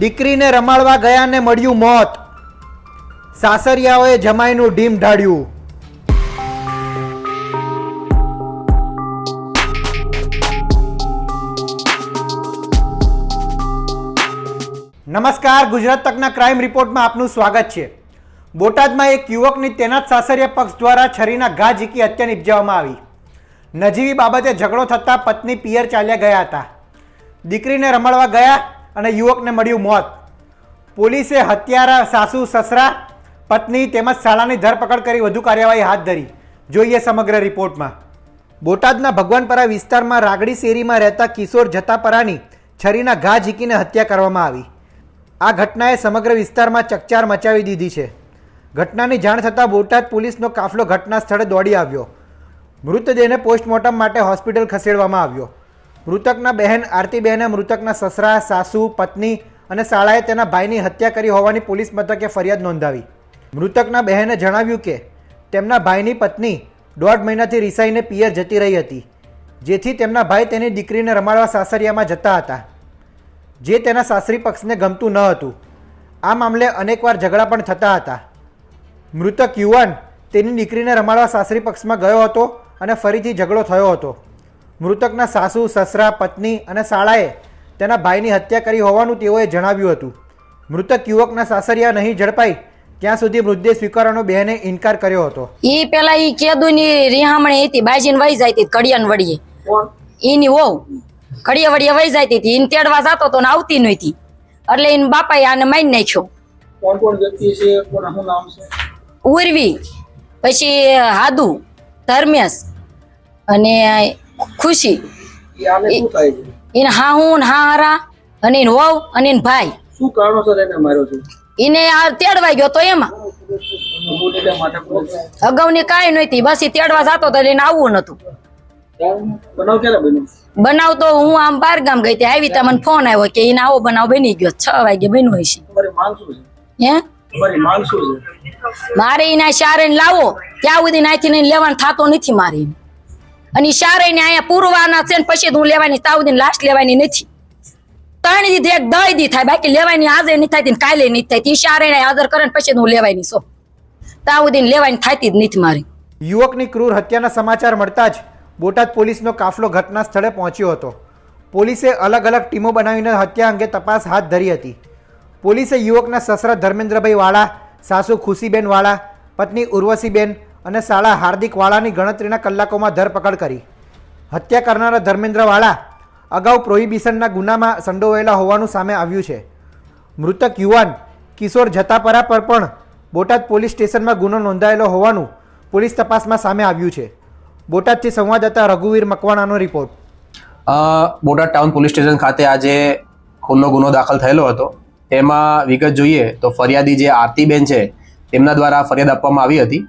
દીકરીને રમાડવા ગયાને મળ્યું મોત. સાસરિયાઓએ જમાઈનું ઢીમ ઢાળ્યું. નમસ્કાર, ગુજરાત તકના ક્રાઇમ રિપોર્ટમાં આપનું સ્વાગત છે. બોટાદમાં એક યુવકની તેના જ સાસરિયા પક્ષ દ્વારા છરીના ઘા ઝીકી હત્યા નિપજાવવામાં આવી. નજીવી બાબતે ઝઘડો થતાં પત્ની પિયર ચાલ્યા ગયા હતા. દીકરીને રમાડવા ગયા અને યુવકને મળ્યું મોત. પોલીસે હત્યારા, સાસુ, સસરા, પત્ની તેમજ શાળાની ધરપકડ કરી વધુ કાર્યવાહી હાથ ધરી. જોઈએ સમગ્ર રિપોર્ટમાં. બોટાદના ભગવાનપરા વિસ્તારમાં રાગડી શેરીમાં રહેતા કિશોર જતાપરાની છરીના ઘા ઝીકીને હત્યા કરવામાં આવી. આ ઘટનાએ સમગ્ર વિસ્તારમાં ચકચાર મચાવી દીધી છે. ઘટનાની જાણ થતાં બોટાદ પોલીસનો કાફલો ઘટના સ્થળે દોડી આવ્યો. મૃતદેહને પોસ્ટમોર્ટમ માટે હોસ્પિટલ ખસેડવામાં આવ્યો. મૃતકના બહેન આરતીબહેને મૃતકના સસરા, સાસુ, પત્ની અને શાળાએ તેના ભાઈની હત્યા કરી હોવાની પોલીસ મથકે ફરિયાદ નોંધાવી. મૃતકના બહેને જણાવ્યું કે, તેમના ભાઈની પત્ની દોઢ મહિનાથી રિસાઈને પિયર જતી રહી હતી, જેથી તેમના ભાઈ તેની દીકરીને રમાડવા સાસરિયામાં જતા હતા. જે તેના સાસરી પક્ષને ગમતું ન હતું. આ મામલે અનેકવાર ઝઘડા પણ થતા હતા. મૃતક યુવાન તેની દીકરીને રમાડવા સાસરી પક્ષમાં ગયો હતો અને ફરીથી ઝઘડો થયો હતો. મૃતકના સાસુ સસરા પત્ની અને શાળાએ તેના ભાઈની હત્યા કરી હોવાનું તેઓએ જણાવ્યું હતું. મૃતક યુવકના સાસરિયા નહીં ઝડપાઈ ત્યાં સુધી મૃતદેહ સ્વીકારવાનો બહેને ઇનકાર કર્યો હતો. એ પેલા એ કેદુની રિહામણી હતી બાજીને વહી જાય હતી કડિયાન વડીએ. એની વહુ. કડિયા વડીએ વહી જાય હતી એને તેડવા જાતો તો ને આવતી નહોતી. એટલે એને બાપાએ આને મારી નાખ્યો. કોણ કોણ વ્યક્તિ છે કોણ નામ છે? ઉર્વી પછી હાદુ ધર્મેશ અને ખુશી. એને હા હું હા હારા અને એને વહુ અને એને ભાઈ. શું કારણોસર એને માર્યો છે? એને આ તેડવા ગયો તો એમાં. અગાઉની કાંઈ નહોતી બસ એ તેડવા જતો તો એને આવવું નતું બનાવ તો હું આમ બાર ગામ ગઈ ત્યાં આવી ત્યાં મને ફોન આવ્યો કે એને આવો બનાવ બની ગયો છ વાગે બન્યો હશે હે? મારે એના શારે લાવો ત્યાં સુધી નાખીને લેવાનું થતો નથી મારે. અને શારે ને અહીંયા પૂરવાના છે ને પછી હું લેવાની તાવ દીને લાસ્ટ લેવાની નથી. ત્રણ દીધી, એક દઈ દી થાય, બાકી લેવાની આજે નહીં થાય કાલે નહીં થાય શારે ને હાજર કરે ને પછી હું લેવાની છો. તાવ દીને લેવાની થતી જ નથી મારી. યુવકની ક્રૂર હત્યાના સમાચાર મળતા જ બોટાદ પોલીસનો કાફલો ઘટના સ્થળે પહોંચ્યો હતો. પોલીસે અલગ અલગ ટીમો બનાવીને હત્યા અંગે તપાસ હાથ ધરી હતી. પોલીસે યુવકના સસરા ધર્મેન્દ્રભાઈ વાળા, સાસુ ખુશીબેન વાળા, પત્ની ઉર્વશીબેન અને શાળા હાર્દિક વાળાની ગણતરીના કલાકોમાં ધરપકડ કરી. હત્યા કરનારા ધર્મેન્દ્ર વાળા અગાઉ પ્રોહિબિશનના ગુનામાં સંડોવાયેલા હોવાનું સામે આવ્યું છે. મૃતક યુવાન કિશોર જતાપરા પર પણ બોટાદ પોલીસ સ્ટેશનમાં ગુનો નોંધાયેલો હોવાનું પોલીસ તપાસમાં સામે આવ્યું છે. બોટાદથી સંવાદદાતા રઘુવીર મકવાણાનો report. Botad town police station ખાતે આજે ખુલ્લો ગુનો દાખલ થયેલો હતો. તેમાં વિગત જોઈએ તો ફરિયાદી જે આરતીબેન છે, તેમના દ્વારા ફરિયાદ આપવામાં આવી હતી.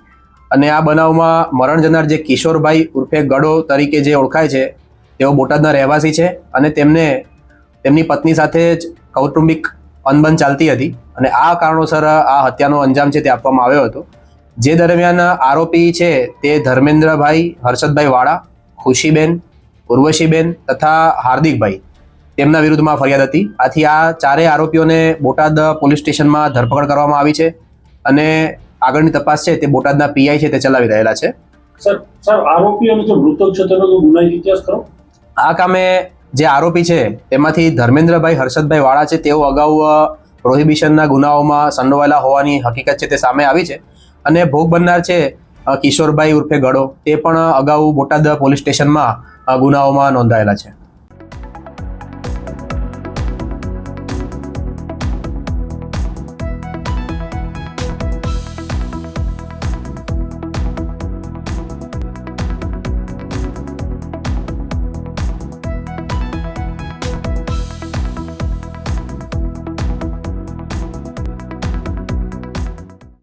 અને આ બનાવમાં મરણ જનાર જે કિશોરભાઈ ઉર્ફે ગડો તરીકે જે ઓળખાય છે, તેઓ બોટાદના રહેવાસી છે અને તેમને તેમની પત્ની સાથે જ કૌટુંબિક અનબન ચાલતી હતી અને આ કારણોસર આ હત્યાનો અંજામ છે તે આપવામાં આવ્યો હતો. જે દરમિયાન આરોપી છે તે ધર્મેન્દ્રભાઈ હર્ષદભાઈ વાળા, ખુશીબેન, ઉર્વશીબેન તથા હાર્દિકભાઈ. તેમના વિરુદ્ધમાં ફરિયાદ હતી. આથી આ ચારેય આરોપીઓને બોટાદ પોલીસ સ્ટેશનમાં ધરપકડ કરવામાં આવી છે અને આગળની તપાસ છે તે બોટાદના પીઆઈ છે તે ચલાવી રહેલા છે. સર સર આરોપીઓનો જે મૃતક છે તેનો ગુનાહિત ઇતિહાસ કરો આ કામે જે આરોપી છે તેમાંથી ધર્મેન્દ્રભાઈ હર્ષદભાઈ વાળા છે તેઓ અગાઉ પ્રોહિબિશનના ગુનાઓમાં સંડોવાયેલા હોવાની હકીકત છે તે સામે આવી છે. અને ભોગ બનનાર છે કિશોરભાઈ ઉર્ફે ગડો તે પણ અગાઉ બોટાદ પોલીસ સ્ટેશનમાં ગુનાઓમાં નોંધાયેલા છે.